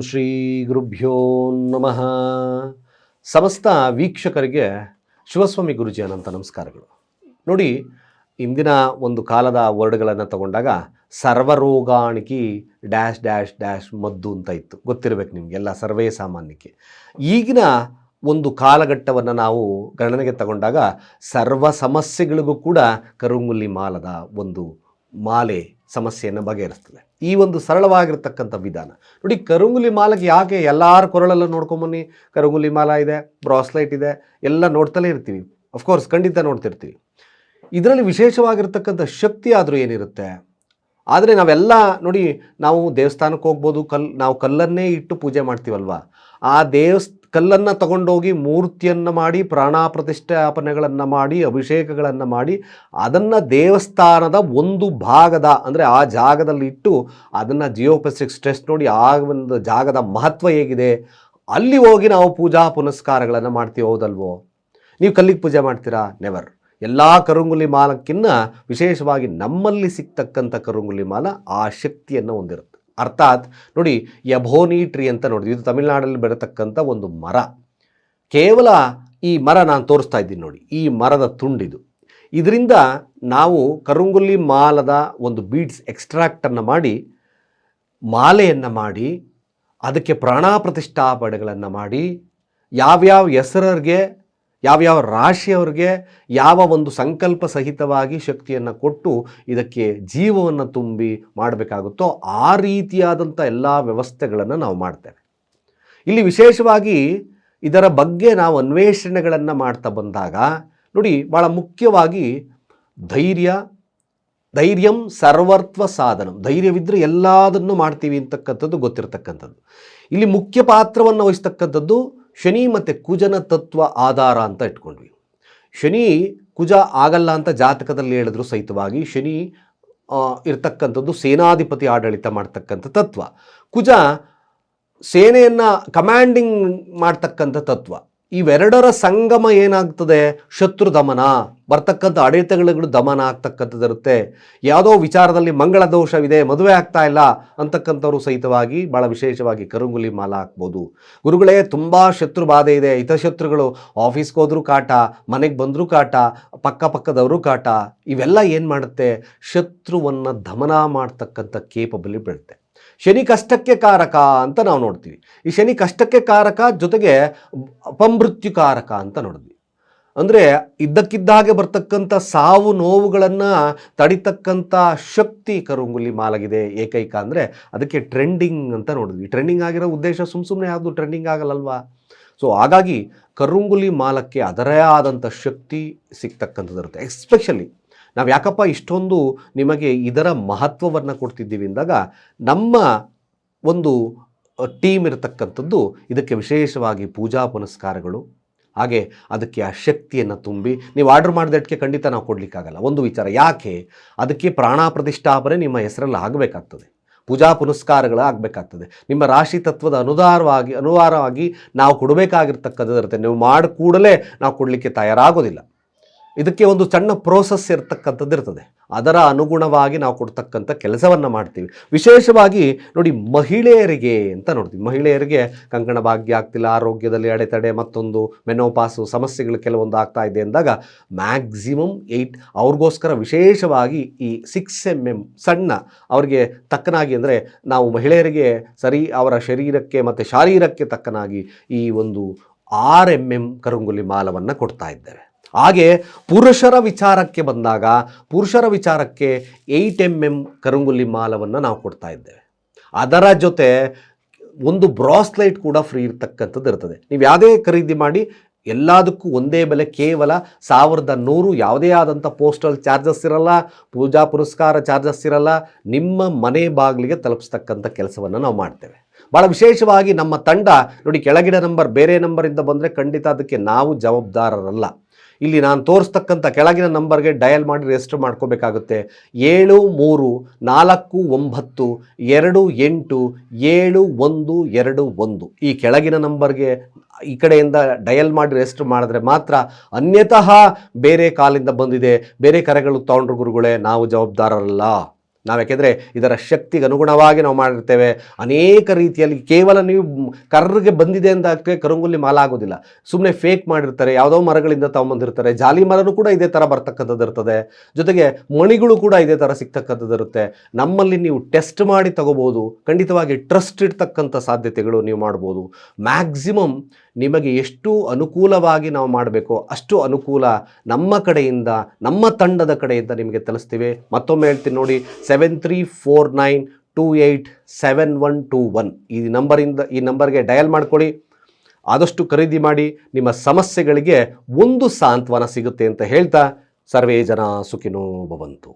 ಶ್ರೀ ಗುರುಭ್ಯೋ ನಮಃ. ಸಮಸ್ತ ವೀಕ್ಷಕರಿಗೆ ಶಿವಸ್ವಾಮಿ ಗುರುಜಿ ಅನಂತ ನಮಸ್ಕಾರಗಳು. ನೋಡಿ, ಇಂದಿನ ಒಂದು ಕಾಲದ ವರ್ಡ್ಗಳನ್ನು ತಗೊಂಡಾಗ ಸರ್ವರೋಗಾಣಿಕಿ ಡ್ಯಾಶ್ ಡ್ಯಾಶ್ ಡ್ಯಾಶ್ ಮದ್ದು ಅಂತ ಇತ್ತು. ಗೊತ್ತಿರಬೇಕು ನಿಮಗೆಲ್ಲ ಸರ್ವೇ ಸಾಮಾನ್ಯಕ್ಕೆ. ಈಗಿನ ಒಂದು ಕಾಲಘಟ್ಟವನ್ನು ನಾವು ಗಣನೆಗೆ ತಗೊಂಡಾಗ ಸರ್ವ ಸಮಸ್ಯೆಗಳಿಗೂ ಕೂಡ ಕರುಂಗುಲಿ ಮಾಲದ ಒಂದು ಮಾಲೆ ಸಮಸ್ಯೆಯನ್ನು ಬಗೆಹರಿಸ್ತದೆ. ಈ ಒಂದು ಸರಳವಾಗಿರ್ತಕ್ಕಂಥ ವಿಧಾನ. ನೋಡಿ, ಕರುಂಗುಲಿ ಮಾಲೆಗೆ ಯಾಕೆ ಎಲ್ಲರ ಕೊರಳೆಲ್ಲ ನೋಡ್ಕೊಂಬನ್ನಿ ಕರುಂಗುಲಿ ಮಾಲ ಇದೆ, ಬ್ರಾಸ್ಲೈಟ್ ಇದೆ, ಎಲ್ಲ ನೋಡ್ತಲೇ ಇರ್ತೀವಿ. ಅಫ್ಕೋರ್ಸ್ ಖಂಡಿತ ನೋಡ್ತಿರ್ತೀವಿ. ಇದರಲ್ಲಿ ವಿಶೇಷವಾಗಿರ್ತಕ್ಕಂಥ ಶಕ್ತಿ ಆದರೂ ಏನಿರುತ್ತೆ? ಆದರೆ ನಾವೆಲ್ಲ ನೋಡಿ, ನಾವು ದೇವಸ್ಥಾನಕ್ಕೆ ಹೋಗ್ಬೋದು, ಕಲ್, ನಾವು ಕಲ್ಲನ್ನೇ ಇಟ್ಟು ಪೂಜೆ ಮಾಡ್ತೀವಲ್ವ? ಆ ದೇವಸ್ ಕಲ್ಲನ್ನು ತಗೊಂಡೋಗಿ ಮೂರ್ತಿಯನ್ನು ಮಾಡಿ ಪ್ರಾಣ ಪ್ರತಿಷ್ಠಾಪನೆಗಳನ್ನು ಮಾಡಿ, ಅಭಿಷೇಕಗಳನ್ನು ಮಾಡಿ, ಅದನ್ನು ದೇವಸ್ಥಾನದ ಒಂದು ಭಾಗದ, ಅಂದರೆ ಆ ಜಾಗದಲ್ಲಿ ಇಟ್ಟು ಅದನ್ನು ಜಿಯೋಪೆಸಿಕ್ ಸ್ಟ್ರೆಸ್ ನೋಡಿ ಆ ಒಂದು ಜಾಗದ ಮಹತ್ವ ಹೇಗಿದೆ? ಅಲ್ಲಿ ಹೋಗಿ ನಾವು ಪೂಜಾ ಪುನಸ್ಕಾರಗಳನ್ನು ಮಾಡ್ತೀವಿ, ಹೌದಲ್ವೋ? ನೀವು ಕಲ್ಲಿಗೆ ಪೂಜೆ ಮಾಡ್ತೀರಾ? ನೆವರ್ ಎಲ್ಲ ಕರುಂಗುಲಿ ಮಾಲಕ್ಕಿನ್ನ ವಿಶೇಷವಾಗಿ ನಮ್ಮಲ್ಲಿ ಸಿಗ್ತಕ್ಕಂಥ ಕರುಂಗುಲಿ ಮಾಲ ಆ ಶಕ್ತಿಯನ್ನು ಹೊಂದಿರುತ್ತೆ. ಅರ್ಥಾತ್ ನೋಡಿ ಯಭೋನಿ ಟ್ರೀ ಅಂತ ನೋಡಿದ್ವಿ. ಇದು ತಮಿಳುನಾಡಲ್ಲಿ ಬೆಳತಕ್ಕಂಥ ಒಂದು ಮರ. ಕೇವಲ ಈ ಮರ ನಾನು ತೋರಿಸ್ತಾ ಇದ್ದೀನಿ ನೋಡಿ. ಈ ಮರದ ತುಂಡಿದು. ಇದರಿಂದ ನಾವು ಕರುಂಗುಲಿ ಮಾಲದ ಒಂದು ಬೀಡ್ಸ್ ಎಕ್ಸ್ಟ್ರಾಕ್ಟನ್ನು ಮಾಡಿ, ಮಾಲೆಯನ್ನು ಮಾಡಿ, ಅದಕ್ಕೆ ಪ್ರಾಣ ಪ್ರತಿಷ್ಠಾಪನೆಗಳನ್ನು ಮಾಡಿ, ಯಾವ್ಯಾವ ಹೆಸರರಿಗೆ ಯಾವ್ಯಾವ ರಾಶಿಯವರಿಗೆ ಯಾವ ಒಂದು ಸಂಕಲ್ಪ ಸಹಿತವಾಗಿ ಶಕ್ತಿಯನ್ನು ಕೊಟ್ಟು ಇದಕ್ಕೆ ಜೀವವನ್ನು ತುಂಬಿ ಮಾಡಬೇಕಾಗುತ್ತೋ ಆ ರೀತಿಯಾದಂಥ ಎಲ್ಲ ವ್ಯವಸ್ಥೆಗಳನ್ನು ನಾವು ಮಾಡ್ತೇವೆ. ಇಲ್ಲಿ ವಿಶೇಷವಾಗಿ ಇದರ ಬಗ್ಗೆ ನಾವು ಅನ್ವೇಷಣೆಗಳನ್ನು ಮಾಡ್ತಾ ಬಂದಾಗ ನೋಡಿ ಭಾಳ ಮುಖ್ಯವಾಗಿ ಧೈರ್ಯ, ಧೈರ್ಯಂ ಸರ್ವತ್ವ ಸಾಧನ. ಧೈರ್ಯವಿದ್ದರೆ ಎಲ್ಲದನ್ನು ಮಾಡ್ತೀವಿ ಅಂತಕ್ಕಂಥದ್ದು ಗೊತ್ತಿರತಕ್ಕಂಥದ್ದು. ಇಲ್ಲಿ ಮುಖ್ಯ ಪಾತ್ರವನ್ನು ವಹಿಸ್ತಕ್ಕಂಥದ್ದು ಶನಿ ಮತ್ತು ಕುಜನ ತತ್ವ ಆಧಾರ ಅಂತ ಇಟ್ಕೊಂಡ್ವಿ. ಶನಿ ಕುಜ ಆಗಲ್ಲ ಅಂತ ಜಾತಕದಲ್ಲಿ ಹೇಳಿದ್ರು ಸಹಿತವಾಗಿ ಶನಿ ಇರ್ತಕ್ಕಂಥದ್ದು ಸೇನಾಧಿಪತಿ ಆಡಳಿತ ಮಾಡ್ತಕ್ಕಂಥ ತತ್ವ. ಕುಜ ಸೇನೆಯನ್ನು ಕಮಾಂಡಿಂಗ್ ಮಾಡ್ತಕ್ಕಂಥ ತತ್ವ. ಇವೆರಡರ ಸಂಗಮ ಏನಾಗ್ತದೆ? ಶತ್ರು ದಮನ. ಬರ್ತಕ್ಕಂಥ ಅಡೆತಗಳು ದಮನ ಆಗ್ತಕ್ಕಂಥದ್ದಿರುತ್ತೆ ಯಾವುದೋ ವಿಚಾರದಲ್ಲಿ ಮಂಗಳ ದೋಷವಿದೆ, ಮದುವೆ ಆಗ್ತಾ ಇಲ್ಲ ಅಂತಕ್ಕಂಥವ್ರು ಸಹಿತವಾಗಿ ಭಾಳ ವಿಶೇಷವಾಗಿ ಕರುಂಗುಲಿ ಮಾಲ ಹಾಕ್ಬೋದು. ಗುರುಗಳೇ, ತುಂಬ ಶತ್ರು ಬಾಧೆ ಇದೆ. ಹಿತಶತ್ರುಗಳು ಆಫೀಸ್ಗೆ ಹೋದರೂ ಕಾಟ, ಮನೆಗೆ ಬಂದರೂ ಕಾಟ, ಪಕ್ಕ ಪಕ್ಕದವರು ಕಾಟ, ಇವೆಲ್ಲ ಏನು ಮಾಡುತ್ತೆ? ಶತ್ರುವನ್ನು ದಮನ ಮಾಡ್ತಕ್ಕಂಥ ಕೇಪಬಲಿ ಬೀಳುತ್ತೆ. ಶನಿ ಕಷ್ಟಕ್ಕೆ ಕಾರಕ ಅಂತ ನಾವು ನೋಡ್ತೀವಿ. ಈ ಶನಿ ಕಷ್ಟಕ್ಕೆ ಕಾರಕ ಜೊತೆಗೆ ಅಪಮೃತ್ಯುಕಾರಕ ಅಂತ ನೋಡಿದ್ವಿ. ಅಂದರೆ ಇದ್ದಕ್ಕಿದ್ದಾಗೆ ಬರ್ತಕ್ಕಂಥ ಸಾವು ನೋವುಗಳನ್ನು ತಡಿತಕ್ಕಂಥ ಶಕ್ತಿ ಕರುಂಗುಲಿ ಮಾಲಗಿದೆ ಏಕೈಕ ಅಂದರೆ ಅದಕ್ಕೆ ಟ್ರೆಂಡಿಂಗ್ ಅಂತ ನೋಡಿದ್ವಿ. ಟ್ರೆಂಡಿಂಗ್ ಆಗಿರೋ ಉದ್ದೇಶ ಸುಮ್ಮ ಸುಮ್ಮನೆ ಯಾವುದು ಟ್ರೆಂಡಿಂಗ್ ಆಗಲ್ಲಲ್ವಾ? ಸೊ ಹಾಗಾಗಿ ಕರುಂಗುಲಿ ಮಾಲಕ್ಕೆ ಅದರೇ ಆದಂಥ ಶಕ್ತಿ ಸಿಗ್ತಕ್ಕಂಥದ್ದು ಇರುತ್ತೆ. ಎಸ್ಪೆಷಲಿ ನಾವು ಯಾಕಪ್ಪ ಇಷ್ಟೊಂದು ನಿಮಗೆ ಇದರ ಮಹತ್ವವನ್ನು ಕೊಡ್ತಿದ್ದೀವಿ ಅಂದಾಗ ನಮ್ಮ ಒಂದು ಟೀಮ್ ಇರತಕ್ಕಂಥದ್ದು ಇದಕ್ಕೆ ವಿಶೇಷವಾಗಿ ಪೂಜಾ ಪುನಸ್ಕಾರಗಳು. ಹಾಗೆ ಅದಕ್ಕೆ ಆ ಶಕ್ತಿಯನ್ನು ತುಂಬಿ ನೀವು ಆರ್ಡರ್ ಮಾಡಿದಕ್ಕೆ ಖಂಡಿತ ನಾವು ಕೊಡಲಿಕ್ಕಾಗಲ್ಲ. ಒಂದು ವಿಚಾರ ಯಾಕೆ? ಅದಕ್ಕೆ ಪ್ರಾಣ ಪ್ರತಿಷ್ಠಾಪನೆ ನಿಮ್ಮ ಹೆಸರಲ್ಲಿ ಆಗಬೇಕಾಗ್ತದೆ. ಪೂಜಾ ಪುನಸ್ಕಾರಗಳು ಆಗಬೇಕಾಗ್ತದೆ. ನಿಮ್ಮ ರಾಶಿ ತತ್ವದ ಅನುದಾರವಾಗಿ, ಅನುವಾರವಾಗಿ ನಾವು ಕೊಡಬೇಕಾಗಿರ್ತಕ್ಕಂಥದ್ದು ಇರುತ್ತೆ ನೀವು ಮಾಡಿ ಕೂಡಲೇ ನಾವು ಕೊಡಲಿಕ್ಕೆ ತಯಾರಾಗೋದಿಲ್ಲ. ಇದಕ್ಕೆ ಒಂದು ಸಣ್ಣ ಪ್ರೋಸೆಸ್ ಇರ್ತಕ್ಕಂಥದ್ದು ಇರ್ತದೆ. ಅದರ ಅನುಗುಣವಾಗಿ ನಾವು ಕೊಡ್ತಕ್ಕಂಥ ಕೆಲಸವನ್ನು ಮಾಡ್ತೀವಿ. ವಿಶೇಷವಾಗಿ ನೋಡಿ ಮಹಿಳೆಯರಿಗೆ ಅಂತ ನೋಡ್ತೀವಿ. ಮಹಿಳೆಯರಿಗೆ ಕಂಕಣ ಭಾಗ್ಯ ಆಗ್ತಿಲ್ಲ, ಆರೋಗ್ಯದಲ್ಲಿ ಅಡೆತಡೆ, ಮತ್ತೊಂದು ಮೆನೋಪಾಸು ಸಮಸ್ಯೆಗಳು ಕೆಲವೊಂದು ಆಗ್ತಾ ಇದೆ ಅಂದಾಗ ಮ್ಯಾಕ್ಸಿಮಮ್ ಏಯ್ಟ್ ಅವ್ರಿಗೋಸ್ಕರ ವಿಶೇಷವಾಗಿ ಈ ಸಿಕ್ಸ್ ಎಂ ಎಂ ಸಣ್ಣ ಅವರಿಗೆ ತಕ್ಕನಾಗಿ ಅಂದರೆ ನಾವು ಮಹಿಳೆಯರಿಗೆ ಸರಿ ಅವರ ಶರೀರಕ್ಕೆ ಮತ್ತು ಶಾರೀರಕ್ಕೆ ತಕ್ಕನಾಗಿ ಈ ಒಂದು ಆರ್ ಎಂ ಎಂ ಕರುಂಗುಲಿ ಮಾಲವನ್ನು ಕೊಡ್ತಾ ಇದ್ದೇವೆ. ಹಾಗೆ ಪುರುಷರ ವಿಚಾರಕ್ಕೆ ಬಂದಾಗ ಪುರುಷರ ವಿಚಾರಕ್ಕೆ ಏಯ್ಟ್ ಎಂ ಎಂ ಕರುಂಗುಲಿ ಮಾಲವನ್ನು ನಾವು ಕೊಡ್ತಾ ಇದ್ದೇವೆ. ಅದರ ಜೊತೆ ಒಂದು ಬ್ರಾಸ್ಲೈಟ್ ಕೂಡ ಫ್ರೀ ಇರ್ತಕ್ಕಂಥದ್ದು ಇರ್ತದೆ. ನೀವು ಯಾವುದೇ ಖರೀದಿ ಮಾಡಿ ಎಲ್ಲದಕ್ಕೂ ಒಂದೇ ಬೆಲೆ ಕೇವಲ ಸಾವಿರದ ನೂರು ಯಾವುದೇ ಆದಂಥ ಪೋಸ್ಟಲ್ ಚಾರ್ಜಸ್ ಇರಲ್ಲ, ಪೂಜಾ ಪುರಸ್ಕಾರ ಚಾರ್ಜಸ್ ಇರಲ್ಲ, ನಿಮ್ಮ ಮನೆ ಬಾಗಿಲಿಗೆ ತಲುಪಿಸ್ತಕ್ಕಂಥ ಕೆಲಸವನ್ನು ನಾವು ಮಾಡ್ತೇವೆ. ಭಾಳ ವಿಶೇಷವಾಗಿ ನಮ್ಮ ತಂಡ, ನೋಡಿ ಕೆಳಗಿನ ನಂಬರ್ ಬೇರೆ ನಂಬರಿಂದ ಬಂದರೆ ಖಂಡಿತ ಅದಕ್ಕೆ ನಾವು ಜವಾಬ್ದಾರರಲ್ಲ. ಇಲ್ಲಿ ನಾನು ತೋರಿಸ್ತಕ್ಕಂಥ ಕೆಳಗಿನ ನಂಬರ್ಗೆ ಡಯಲ್ ಮಾಡಿ ರಿಜಿಸ್ಟರ್ ಮಾಡ್ಕೋಬೇಕಾಗುತ್ತೆ. ಏಳು, ಮೂರು, ನಾಲ್ಕು, ಒಂಬತ್ತು, ಎರಡು, ಎಂಟು, ಏಳು, ಒಂದು, ಎರಡು, ಒಂದು. ಈ ಕೆಳಗಿನ ನಂಬರ್ಗೆ ಈ ಕಡೆಯಿಂದ ಡಯಲ್ ಮಾಡಿ ರಿಜಿಸ್ಟರ್ ಮಾಡಿದ್ರೆ ಮಾತ್ರ ಅನ್ಯತಃ ಬೇರೆ ಕಾಲಿಂದ ಬಂದಿದೆ. ಬೇರೆ ಕರೆಗಳು ತಗೊಂಡ್ರು ಗುರುಗಳೇ, ನಾವು ಜವಾಬ್ದಾರರಲ್ಲ. ನಾವು ಯಾಕೆಂದರೆ ಇದರ ಶಕ್ತಿಗೆ ಅನುಗುಣವಾಗಿ ನಾವು ಮಾಡಿರ್ತೇವೆ. ಅನೇಕ ರೀತಿಯಲ್ಲಿ ಕೇವಲ ನೀವು ಕರ್ರಿಗೆ ಬಂದಿದೆ ಅಂತ ಕರಂಗುಲ್ಲಿ ಮಾಲ ಆಗೋದಿಲ್ಲ ಸುಮ್ಮನೆ ಫೇಕ್ ಮಾಡಿರ್ತಾರೆ, ಯಾವುದೋ ಮರಗಳಿಂದ ತಗೊಂಬಂದಿರ್ತಾರೆ ಜಾಲಿ ಮರನೂ ಕೂಡ ಇದೇ ಥರ ಬರ್ತಕ್ಕಂಥದ್ದು ಇರ್ತದೆ. ಜೊತೆಗೆ ಮಣಿಗಳು ಕೂಡ ಇದೇ ಥರ ಸಿಗ್ತಕ್ಕಂಥದ್ದು ಇರುತ್ತೆ. ನಮ್ಮಲ್ಲಿ ನೀವು ಟೆಸ್ಟ್ ಮಾಡಿ ತಗೋಬೋದು, ಖಂಡಿತವಾಗಿ ಟ್ರಸ್ಟ್ ಇಡ್ತಕ್ಕಂಥ ಸಾಧ್ಯತೆಗಳು ನೀವು ಮಾಡ್ಬೋದು. ಮ್ಯಾಕ್ಸಿಮಮ್ ನಿಮಗೆ ಎಷ್ಟು ಅನುಕೂಲವಾಗಿ ನಾವು ಮಾಡಬೇಕೋ ಅಷ್ಟು ಅನುಕೂಲ ನಮ್ಮ ಕಡೆಯಿಂದ, ನಮ್ಮ ತಂಡದ ಕಡೆಯಿಂದ ನಿಮಗೆ ತಿಳಿಸ್ತೀವಿ ಮತ್ತೊಮ್ಮೆ ಹೇಳ್ತೀನಿ ನೋಡಿ seven three four nine two eight seven one two one ಈ ನಂಬರಿಂದ, ಈ ನಂಬರ್ಗೆ ಡಯಲ್ ಮಾಡ್ಕೊಳ್ಳಿ. ಆದಷ್ಟು ಖರೀದಿ ಮಾಡಿ, ನಿಮ್ಮ ಸಮಸ್ಯೆಗಳಿಗೆ ಒಂದು ಸಾಂತ್ವನ ಸಿಗುತ್ತೆ ಅಂತ ಹೇಳ್ತಾ ಸರ್ವೇ ಜನ ಸುಖಿನೋ ಭವಂತು.